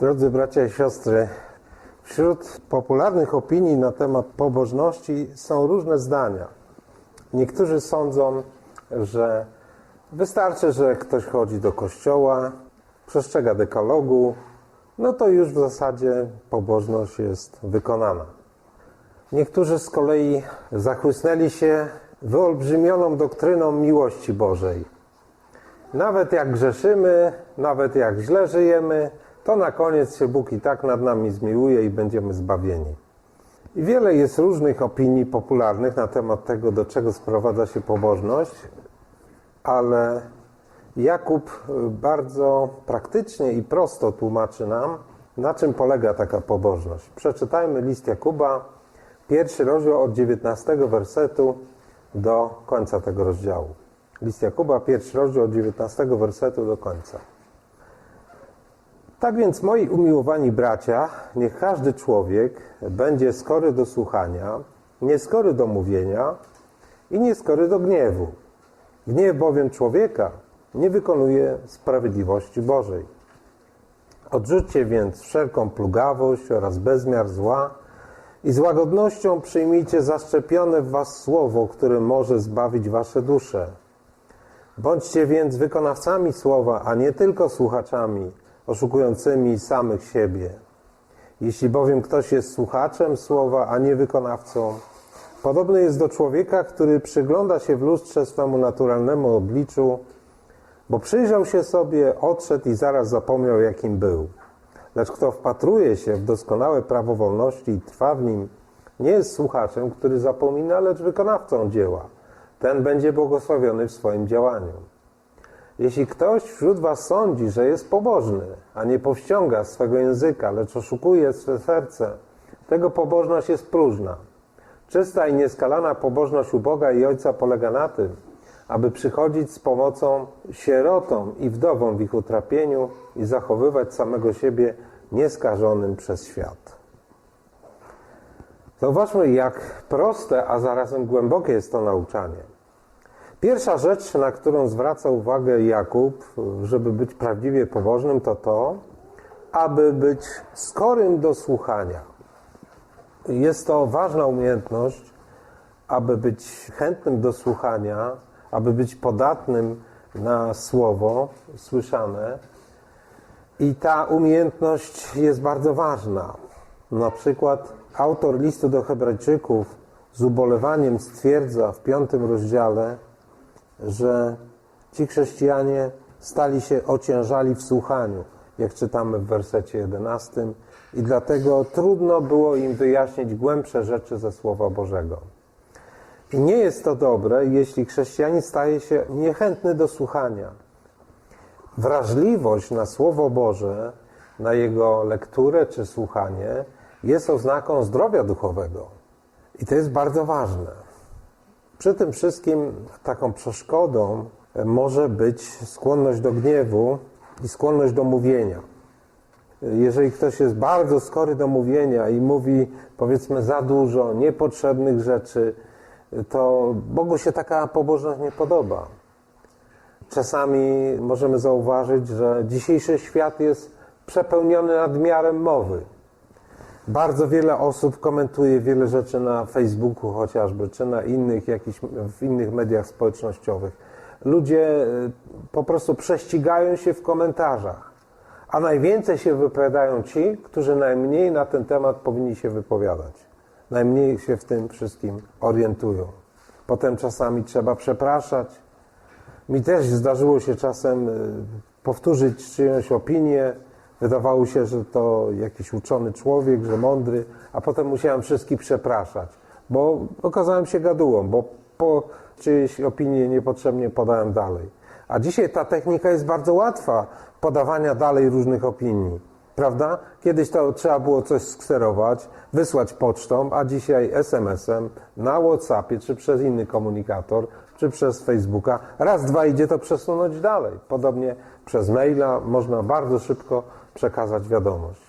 Drodzy bracia i siostry, wśród popularnych opinii na temat pobożności są różne zdania. Niektórzy sądzą, że wystarczy, że ktoś chodzi do kościoła, przestrzega dekalogu, no to już w zasadzie pobożność jest wykonana. Niektórzy z kolei zachłysnęli się wyolbrzymioną doktryną miłości Bożej. Nawet jak grzeszymy, nawet jak źle żyjemy, to na koniec się Bóg i tak nad nami zmiłuje i będziemy zbawieni. I wiele jest różnych opinii popularnych na temat tego, do czego sprowadza się pobożność, ale Jakub bardzo praktycznie i prosto tłumaczy nam, na czym polega taka pobożność. Przeczytajmy list Jakuba, pierwszy rozdział od 19 wersetu do końca tego rozdziału. List Jakuba, pierwszy rozdział od 19 wersetu do końca. Tak więc, moi umiłowani bracia, niech każdy człowiek będzie skory do słuchania, nieskory do mówienia i nieskory do gniewu. Gniew bowiem człowieka nie wykonuje sprawiedliwości Bożej. Odrzućcie więc wszelką plugawość oraz bezmiar zła i z łagodnością przyjmijcie zaszczepione w was słowo, które może zbawić wasze dusze. Bądźcie więc wykonawcami słowa, a nie tylko słuchaczami, oszukującymi samych siebie. Jeśli bowiem ktoś jest słuchaczem słowa, a nie wykonawcą, podobny jest do człowieka, który przygląda się w lustrze swemu naturalnemu obliczu, bo przyjrzał się sobie, odszedł i zaraz zapomniał, jakim był. Lecz kto wpatruje się w doskonałe prawo wolności i trwa w nim, nie jest słuchaczem, który zapomina, lecz wykonawcą dzieła. Ten będzie błogosławiony w swoim działaniu. Jeśli ktoś wśród was sądzi, że jest pobożny, a nie powściąga swego języka, lecz oszukuje swe serce, tego pobożność jest próżna. Czysta i nieskalana pobożność u Boga i Ojca polega na tym, aby przychodzić z pomocą sierotom i wdowom w ich utrapieniu i zachowywać samego siebie nieskażonym przez świat. Zauważmy, jak proste, a zarazem głębokie jest to nauczanie. Pierwsza rzecz, na którą zwraca uwagę Jakub, żeby być prawdziwie pobożnym, to to, aby być skorym do słuchania. Jest to ważna umiejętność, aby być chętnym do słuchania, aby być podatnym na słowo słyszane. I ta umiejętność jest bardzo ważna. Na przykład autor listu do Hebrajczyków z ubolewaniem stwierdza w piątym rozdziale, że ci chrześcijanie stali się ociężali w słuchaniu, jak czytamy w wersecie 11, i dlatego trudno było im wyjaśnić głębsze rzeczy ze Słowa Bożego. I nie jest to dobre, jeśli chrześcijanin staje się niechętny do słuchania. Wrażliwość na Słowo Boże, na jego lekturę czy słuchanie jest oznaką zdrowia duchowego. I to jest bardzo ważne. Przy tym wszystkim taką przeszkodą może być skłonność do gniewu i skłonność do mówienia. Jeżeli ktoś jest bardzo skory do mówienia i mówi, powiedzmy, za dużo niepotrzebnych rzeczy, to Bogu się taka pobożność nie podoba. Czasami możemy zauważyć, że dzisiejszy świat jest przepełniony nadmiarem mowy. Bardzo wiele osób komentuje wiele rzeczy na Facebooku chociażby, czy na innych, jakichś, w innych mediach społecznościowych. Ludzie po prostu prześcigają się w komentarzach, a najwięcej się wypowiadają ci, którzy najmniej na ten temat powinni się wypowiadać. Najmniej się w tym wszystkim orientują. Potem czasami trzeba przepraszać. Mi też zdarzyło się czasem powtórzyć czyjąś opinię, Wydawało się, że to jakiś uczony człowiek, że mądry, a potem musiałem wszystkich przepraszać, bo okazałem się gadułą, bo po czyjejś opinii niepotrzebnie podałem dalej. A dzisiaj ta technika jest bardzo łatwa, podawania dalej różnych opinii. Prawda? Kiedyś to trzeba było coś skserować, wysłać pocztą, a dzisiaj SMS-em, na WhatsAppie, czy przez inny komunikator, czy przez Facebooka. Raz, dwa idzie to przesunąć dalej. Podobnie przez maila można bardzo szybko przekazać wiadomość.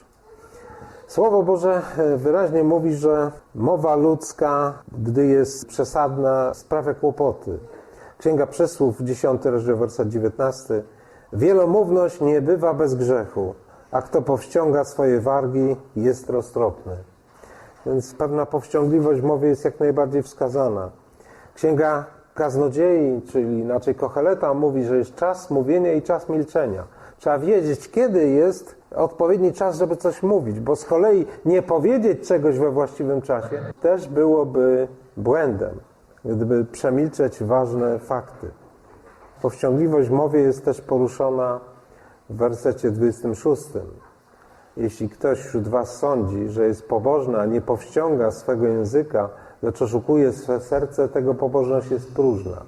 Słowo Boże wyraźnie mówi, że mowa ludzka, gdy jest przesadna, sprawia kłopoty. Księga Przysłów, 10 rozdział, werset 19. Wielomówność nie bywa bez grzechu, a kto powściąga swoje wargi, jest roztropny. Więc pewna powściągliwość w mowie jest jak najbardziej wskazana. Księga Kaznodziei, czyli inaczej Kocheleta, mówi, że jest czas mówienia i czas milczenia. Trzeba wiedzieć, kiedy jest odpowiedni czas, żeby coś mówić, bo z kolei nie powiedzieć czegoś we właściwym czasie też byłoby błędem, gdyby przemilczeć ważne fakty. Powściągliwość w mowie jest też poruszona w wersecie 26. Jeśli ktoś wśród was sądzi, że jest pobożny, a nie powściąga swego języka, lecz oszukuje swe serce, tego pobożność jest próżna.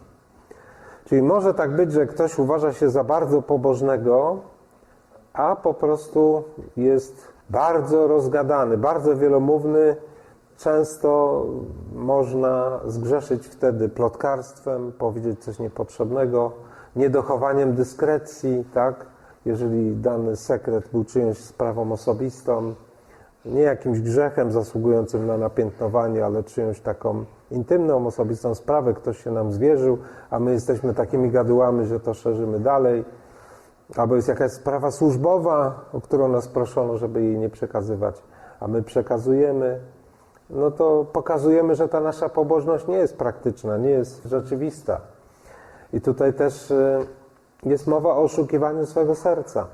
Czyli może tak być, że ktoś uważa się za bardzo pobożnego, a po prostu jest bardzo rozgadany, bardzo wielomówny. Często można zgrzeszyć wtedy plotkarstwem, powiedzieć coś niepotrzebnego, niedochowaniem dyskrecji, tak? Jeżeli dany sekret był czyjąś sprawą osobistą, nie jakimś grzechem zasługującym na napiętnowanie, ale czyjąś taką intymną, osobistą sprawę, ktoś się nam zwierzył, a my jesteśmy takimi gadułami, że to szerzymy dalej. Albo jest jakaś sprawa służbowa, o którą nas proszono, żeby jej nie przekazywać, a my przekazujemy, no to pokazujemy, że ta nasza pobożność nie jest praktyczna, nie jest rzeczywista. I tutaj też y, jest mowa o oszukiwaniu swojego serca.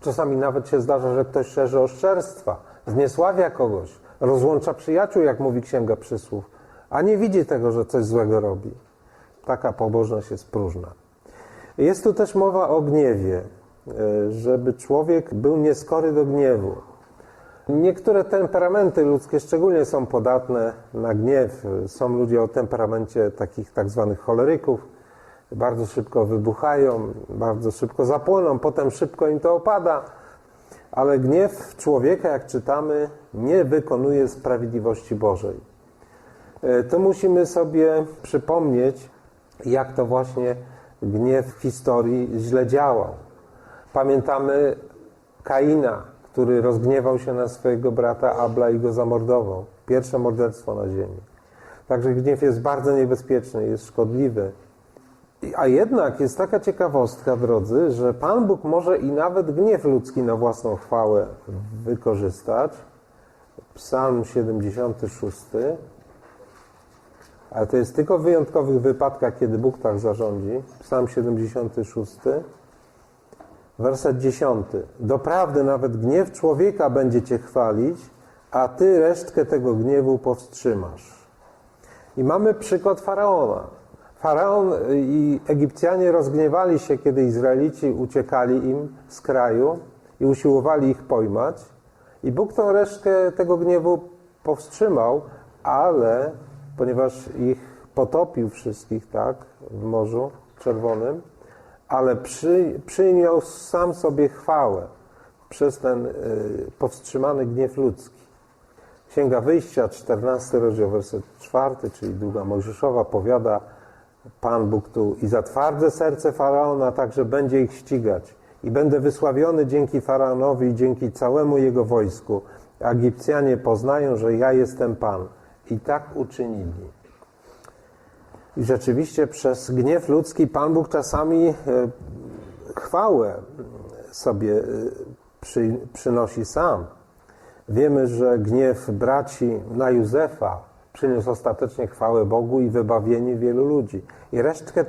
Czasami nawet się zdarza, że ktoś szerzy oszczerstwa, zniesławia kogoś, rozłącza przyjaciół, jak mówi Księga Przysłów, a nie widzi tego, że coś złego robi. Taka pobożność jest próżna. Jest tu też mowa o gniewie, e, żeby człowiek był nieskory do gniewu. Niektóre temperamenty ludzkie szczególnie są podatne na gniew. Są ludzie o temperamencie takich tak zwanych choleryków, bardzo szybko wybuchają, bardzo szybko zapłoną, potem szybko im to opada. Ale gniew człowieka, jak czytamy, nie wykonuje sprawiedliwości Bożej. E, To musimy sobie przypomnieć, jak to właśnie gniew w historii źle działał. Pamiętamy Kaina, który rozgniewał się na swojego brata Abla i go zamordował. Pierwsze morderstwo na ziemi. Także gniew jest bardzo niebezpieczny, jest szkodliwy. A jednak jest taka ciekawostka, drodzy, że Pan Bóg może i nawet gniew ludzki na własną chwałę wykorzystać. Psalm 76. Ale to jest tylko w wyjątkowych wypadkach, kiedy Bóg tak zarządzi. Psalm 76. Werset 10. Doprawdy nawet gniew człowieka będzie cię chwalić, a ty resztkę tego gniewu powstrzymasz. I mamy przykład faraona. Faraon i Egipcjanie rozgniewali się, kiedy Izraelici uciekali im z kraju i usiłowali ich pojmać. I Bóg tą resztkę tego gniewu powstrzymał, ale ponieważ ich potopił wszystkich, tak, w Morzu Czerwonym, ale przy, przyjął sam sobie chwałę przez ten y, powstrzymany gniew ludzki. Księga Wyjścia, 14 rozdział, werset 4, czyli druga Mojżeszowa, powiada Pan Bóg tu i zatwardzę serce Faraona, tak że będzie ich ścigać i będę wysławiony dzięki Faraonowi i dzięki całemu jego wojsku. Egipcjanie poznają, że ja jestem Pan. I tak uczynili. I rzeczywiście przez gniew ludzki Pan Bóg czasami e, chwałę sobie e, przy, przynosi sam. Wiemy, że gniew braci na Józefa przyniósł ostatecznie chwałę Bogu i wybawienie wielu ludzi. I resztkę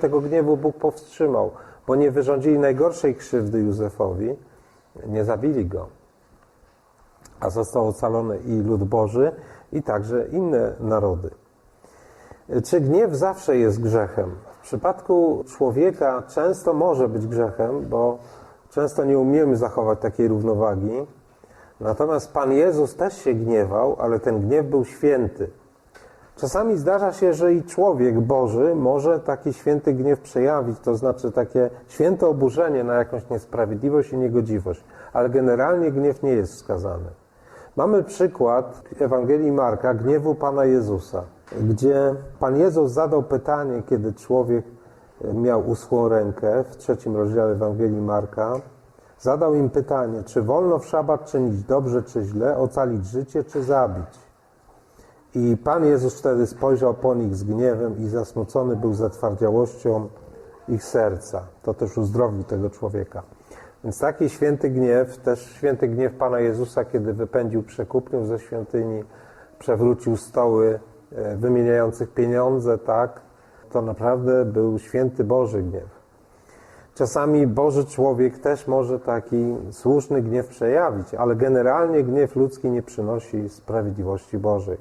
tego gniewu Bóg powstrzymał, bo nie wyrządzili najgorszej krzywdy Józefowi, nie zabili go. A został ocalony i lud Boży, i także inne narody. Czy gniew zawsze jest grzechem? W przypadku człowieka często może być grzechem, bo często nie umiemy zachować takiej równowagi. Natomiast Pan Jezus też się gniewał, ale ten gniew był święty. Czasami zdarza się, że i człowiek Boży może taki święty gniew przejawić, to znaczy takie święte oburzenie na jakąś niesprawiedliwość i niegodziwość, ale generalnie gniew nie jest wskazany. Mamy przykład Ewangelii Marka, gniewu Pana Jezusa, gdzie Pan Jezus zadał pytanie, kiedy człowiek miał uschłą rękę, w trzecim rozdziale Ewangelii Marka, zadał im pytanie, czy wolno w szabat czynić dobrze czy źle, ocalić życie czy zabić. I Pan Jezus wtedy spojrzał po nich z gniewem i zasmucony był zatwardziałością ich serca. To też uzdrowił tego człowieka. Więc taki święty gniew, też święty gniew Pana Jezusa, kiedy wypędził przekupniów ze świątyni, przewrócił stoły e, wymieniających pieniądze, tak, to naprawdę był święty Boży gniew. Czasami Boży człowiek też może taki słuszny gniew przejawić, ale generalnie gniew ludzki nie przynosi sprawiedliwości Bożej.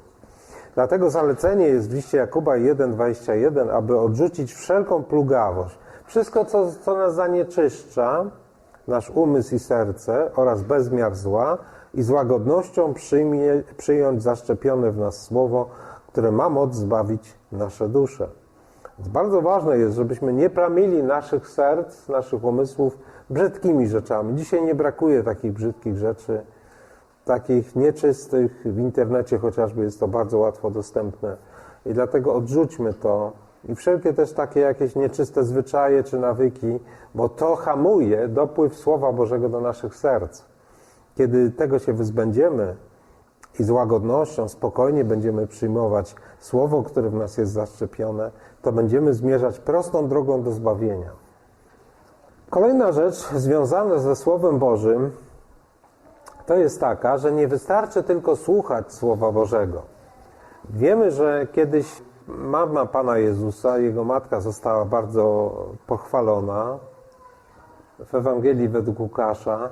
Dlatego zalecenie jest w liście Jakuba 1,21, aby odrzucić wszelką plugawość, wszystko, co, co nas zanieczyszcza, nasz umysł i serce oraz bezmiar zła i z łagodnością przyjmie, przyjąć zaszczepione w nas słowo, które ma moc zbawić nasze dusze. Więc bardzo ważne jest, żebyśmy nie plamili naszych serc, naszych umysłów brzydkimi rzeczami. Dzisiaj nie brakuje takich brzydkich rzeczy, takich nieczystych. W internecie chociażby jest to bardzo łatwo dostępne. I dlatego odrzućmy to i wszelkie też takie jakieś nieczyste zwyczaje czy nawyki, bo to hamuje dopływ Słowa Bożego do naszych serc. Kiedy tego się wyzbędziemy i z łagodnością, spokojnie będziemy przyjmować Słowo, które w nas jest zaszczepione, to będziemy zmierzać prostą drogą do zbawienia. Kolejna rzecz związana ze Słowem Bożym to jest taka, że nie wystarczy tylko słuchać Słowa Bożego. Wiemy, że kiedyś mama Pana Jezusa, jego matka została bardzo pochwalona. W Ewangelii według Łukasza,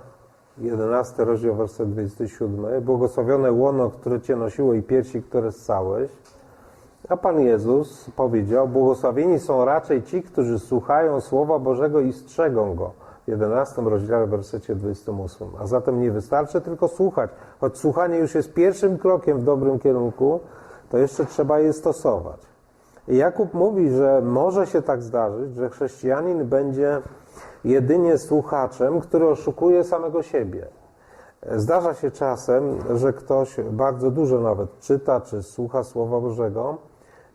11 rozdział, werset 27. Błogosławione łono, które Cię nosiło i piersi, które ssałeś. A Pan Jezus powiedział, błogosławieni są raczej ci, którzy słuchają Słowa Bożego i strzegą Go. W 11 rozdziale, wersecie 28. A zatem nie wystarczy tylko słuchać. Choć słuchanie już jest pierwszym krokiem w dobrym kierunku, to jeszcze trzeba je stosować. I Jakub mówi, że może się tak zdarzyć, że chrześcijanin będzie jedynie słuchaczem, który oszukuje samego siebie. Zdarza się czasem, że ktoś bardzo dużo nawet czyta czy słucha Słowa Bożego,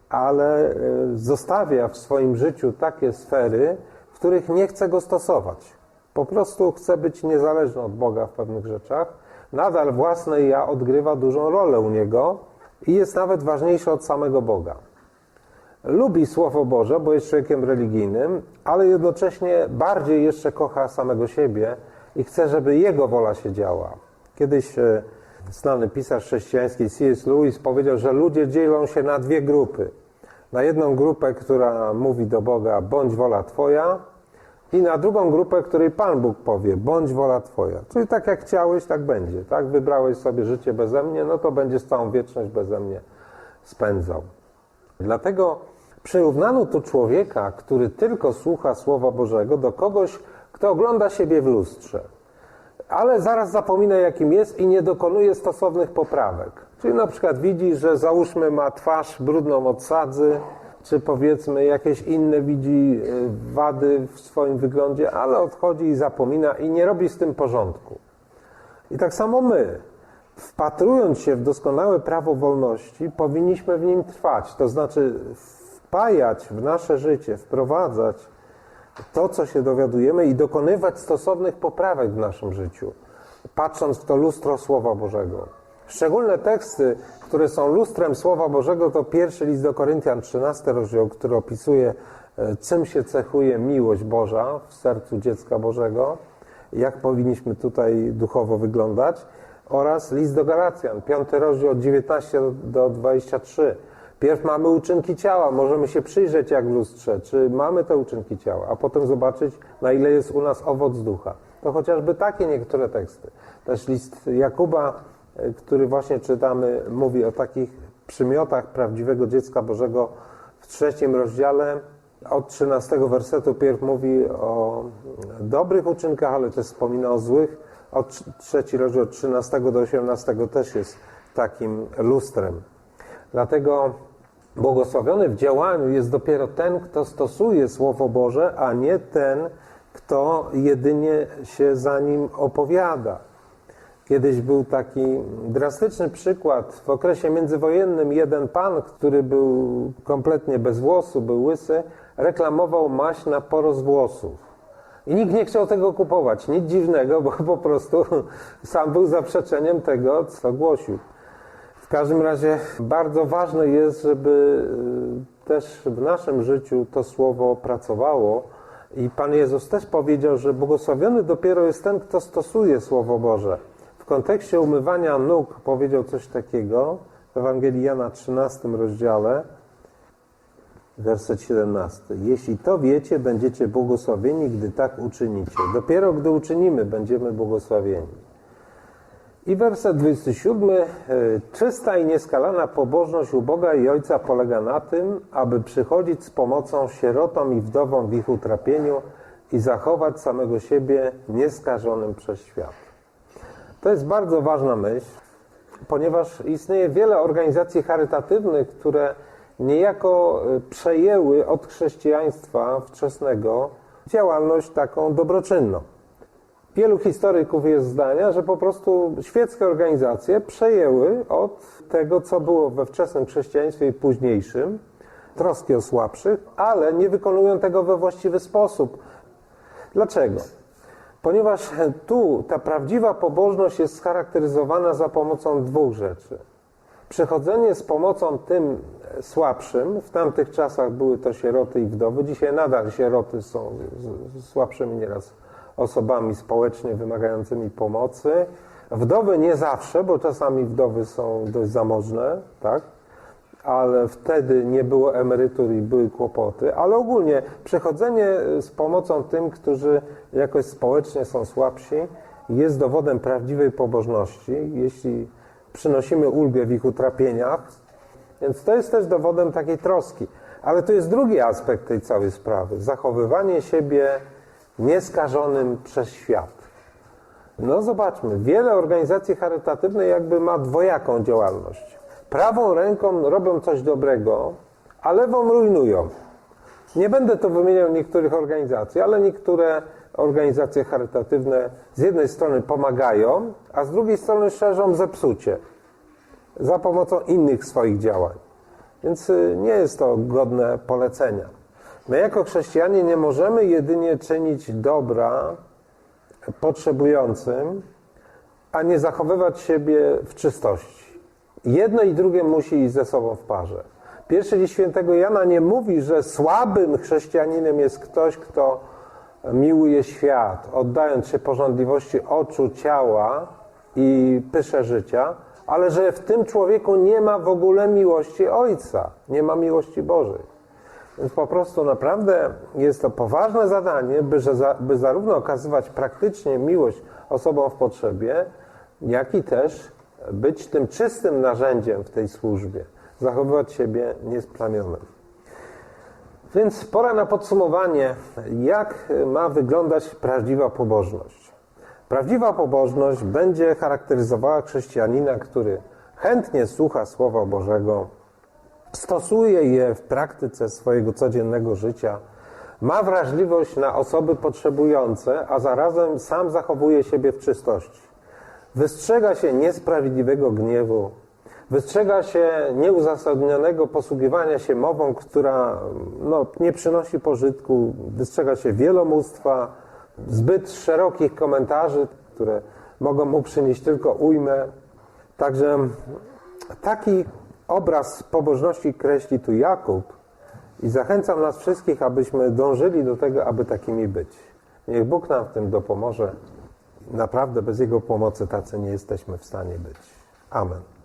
ale e, zostawia w swoim życiu takie sfery, w których nie chce go stosować. Po prostu chce być niezależny od Boga w pewnych rzeczach. Nadal własne ja odgrywa dużą rolę u niego i jest nawet ważniejszy od samego Boga. Lubi Słowo Boże, bo jest człowiekiem religijnym, ale jednocześnie bardziej jeszcze kocha samego siebie i chce, żeby jego wola się działa. Kiedyś e, znany pisarz chrześcijański C.S. Lewis powiedział, że ludzie dzielą się na dwie grupy. Na jedną grupę, która mówi do Boga, bądź wola Twoja, i na drugą grupę, której Pan Bóg powie, bądź wola Twoja. Czyli tak jak chciałeś, tak będzie. Tak? Wybrałeś sobie życie beze mnie, no to będziesz całą wieczność beze mnie spędzał. Dlatego przyrównano tu człowieka, który tylko słucha Słowa Bożego, do kogoś, kto ogląda siebie w lustrze ale zaraz zapomina, jakim jest i nie dokonuje stosownych poprawek. Czyli na przykład widzi, że załóżmy ma twarz brudną od sadzy, czy powiedzmy jakieś inne widzi e, wady w swoim wyglądzie, ale odchodzi i zapomina i nie robi z tym porządku. I tak samo my, wpatrując się w doskonałe prawo wolności, powinniśmy w nim trwać, to znaczy wpajać w nasze życie, wprowadzać to, co się dowiadujemy i dokonywać stosownych poprawek w naszym życiu, patrząc w to lustro Słowa Bożego. Szczególne teksty, które są lustrem Słowa Bożego, to pierwszy list do Koryntian, 13 rozdział, który opisuje, e, czym się cechuje miłość Boża w sercu dziecka Bożego, jak powinniśmy tutaj duchowo wyglądać, oraz list do Galacjan, 5 rozdział od 19 do 23 Pierw mamy uczynki ciała, możemy się przyjrzeć jak w lustrze, czy mamy te uczynki ciała, a potem zobaczyć, na ile jest u nas owoc ducha. To chociażby takie niektóre teksty. Też list Jakuba, e, który właśnie czytamy, mówi o takich przymiotach prawdziwego dziecka Bożego w trzecim rozdziale. Od 13 wersetu pierw mówi o dobrych uczynkach, ale też wspomina o złych. Od trzeci rozdział od 13 do 18 też jest takim lustrem. Dlatego błogosławiony w działaniu jest dopiero ten, kto stosuje Słowo Boże, a nie ten, kto jedynie się za nim opowiada. Kiedyś był taki drastyczny przykład. W okresie międzywojennym jeden pan, który był kompletnie bez włosu, był łysy, reklamował maść na porost włosów. I nikt nie chciał tego kupować. Nic dziwnego, bo po prostu sam był zaprzeczeniem tego, co głosił. W każdym razie bardzo ważne jest, żeby y, też w naszym życiu to słowo pracowało I Pan Jezus też powiedział, że błogosławiony dopiero jest ten, kto stosuje Słowo Boże. W kontekście umywania nóg powiedział coś takiego w Ewangelii Jana 13 rozdziale, werset 17. Jeśli to wiecie, będziecie błogosławieni, gdy tak uczynicie. Dopiero gdy uczynimy, będziemy błogosławieni. I werset 27. e, Czysta i nieskalana pobożność u Boga i Ojca polega na tym, aby przychodzić z pomocą sierotom i wdowom w ich utrapieniu i zachować samego siebie nieskażonym przez świat. To jest bardzo ważna myśl, ponieważ istnieje wiele organizacji charytatywnych, które niejako e, przejęły od chrześcijaństwa wczesnego działalność taką dobroczynną. Wielu historyków jest zdania, że po prostu świeckie organizacje przejęły od tego, co było we wczesnym chrześcijaństwie i późniejszym, troski o słabszych, ale nie wykonują tego we właściwy sposób. Dlaczego? Ponieważ tu ta prawdziwa pobożność jest scharakteryzowana za pomocą dwóch rzeczy. Przychodzenie z pomocą tym słabszym, w tamtych czasach były to sieroty i wdowy, dzisiaj nadal sieroty są słabszymi nieraz osobami społecznie wymagającymi pomocy. Wdowy nie zawsze, bo czasami wdowy są dość zamożne, tak? ale wtedy nie było emerytur i były kłopoty, ale ogólnie przechodzenie z pomocą tym, którzy jakoś społecznie są słabsi, jest dowodem prawdziwej pobożności, jeśli przynosimy ulgę w ich utrapieniach, więc to jest też dowodem takiej troski. Ale to jest drugi aspekt tej całej sprawy, zachowywanie siebie nieskażonym przez świat. No zobaczmy, wiele organizacji charytatywnych jakby ma dwojaką działalność. Prawą ręką robią coś dobrego, a lewą rujnują. Nie będę tu wymieniał niektórych organizacji, ale niektóre organizacje charytatywne z jednej strony pomagają, a z drugiej strony szerzą zepsucie za pomocą innych swoich działań. Więc y, nie jest to godne polecenia. My jako chrześcijanie nie możemy jedynie czynić dobra potrzebującym, a nie zachowywać siebie w czystości. Jedno i drugie musi iść ze sobą w parze. Pierwszy list świętego Jana nie mówi, że słabym chrześcijaninem jest ktoś, kto miłuje świat, oddając się porządliwości oczu, ciała i pysze życia, ale że w tym człowieku nie ma w ogóle miłości Ojca, nie ma miłości Bożej. Więc po prostu naprawdę jest to poważne zadanie, by, że za, by zarówno okazywać praktycznie miłość osobom w potrzebie, jak i też być tym czystym narzędziem w tej służbie, zachowywać siebie niesplamionym. Więc pora na podsumowanie, jak ma wyglądać prawdziwa pobożność. Prawdziwa pobożność będzie charakteryzowała chrześcijanina, który chętnie słucha Słowa Bożego, stosuje je w praktyce swojego codziennego życia, ma wrażliwość na osoby potrzebujące, a zarazem sam zachowuje siebie w czystości. Wystrzega się niesprawiedliwego gniewu, wystrzega się nieuzasadnionego posługiwania się mową, która no, nie przynosi pożytku, wystrzega się wielomóstwa, zbyt szerokich komentarzy, które mogą mu przynieść tylko ujmę. Także taki obraz pobożności kreśli tu Jakub i zachęcam nas wszystkich, abyśmy dążyli do tego, aby takimi być. Niech Bóg nam w tym dopomoże. Naprawdę bez Jego pomocy tacy nie jesteśmy w stanie być. Amen.